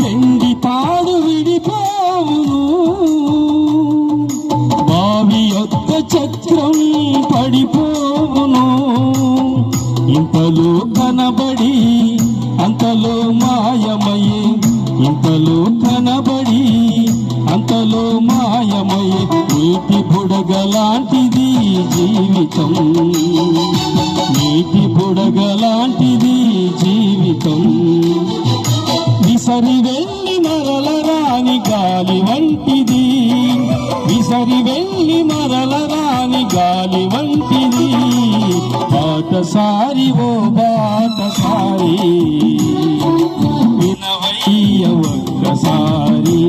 వెండి తాడు విడిపోవును బావి యొక్క చక్రం పడిపోవును ఇంతలో కనబడి అంతలో మాయమయ్యే ఇంతలో కనబడి అంతలో మాయమయ్యే నీటి బుడగలాంటిది జీవితం నీటి బుడగలాంటిది జీవితం విసరి వెళ్ళి మరల రాని గాలి వంటిది. విసరి వెళ్ళి మరల రాని గాలి వంటిది. బాటసారి ఓ బాటసారి. వినవయ్య ఒక్కసారి.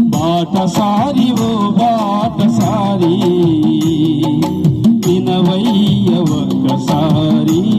బాటసారి ఓ బాటసారి. వినవయ్య ఒక్కసారి.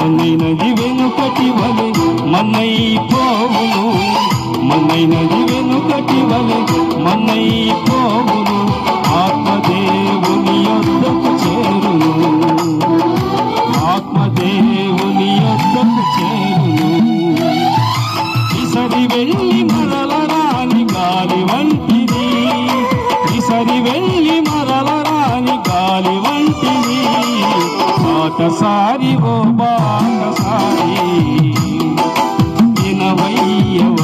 మన్నైనది వెనుకటి వలె మన్నై పోవును. మన్నైనది వెనుకటి వలె మన్నై బాటసారి ఓ బాటసారి వినవయ్యవ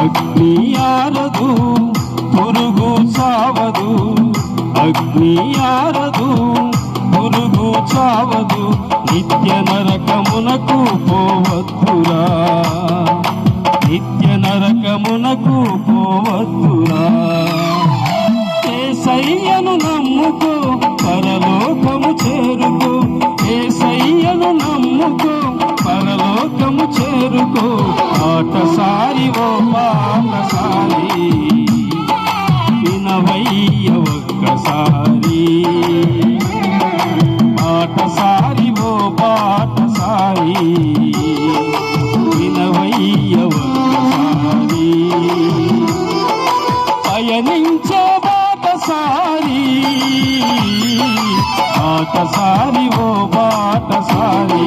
అగ్ని ఆరదు పురుగు చావదు. అగ్ని ఆరదు పురుగు చావదు. నిత్య నరకమునకు పోవద్దురా. నిత్య నరకమునకు పోవద్దురా. ఏసయ్యను నమ్ముకో పరలోకము చేరుకో. ఏసయ్యను నమ్ముకో పరలోకము ఆటసారి ఓ పాటసారి వినవయ్య ఒక్కసారి. ఆటసారి ఓ పాటసారి వినవయ్య ఒక్కసారి. పయనించే బాటసారి బాటసారి ఓ బాటసారి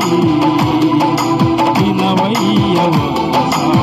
వినవయ్య ఒక్కసారి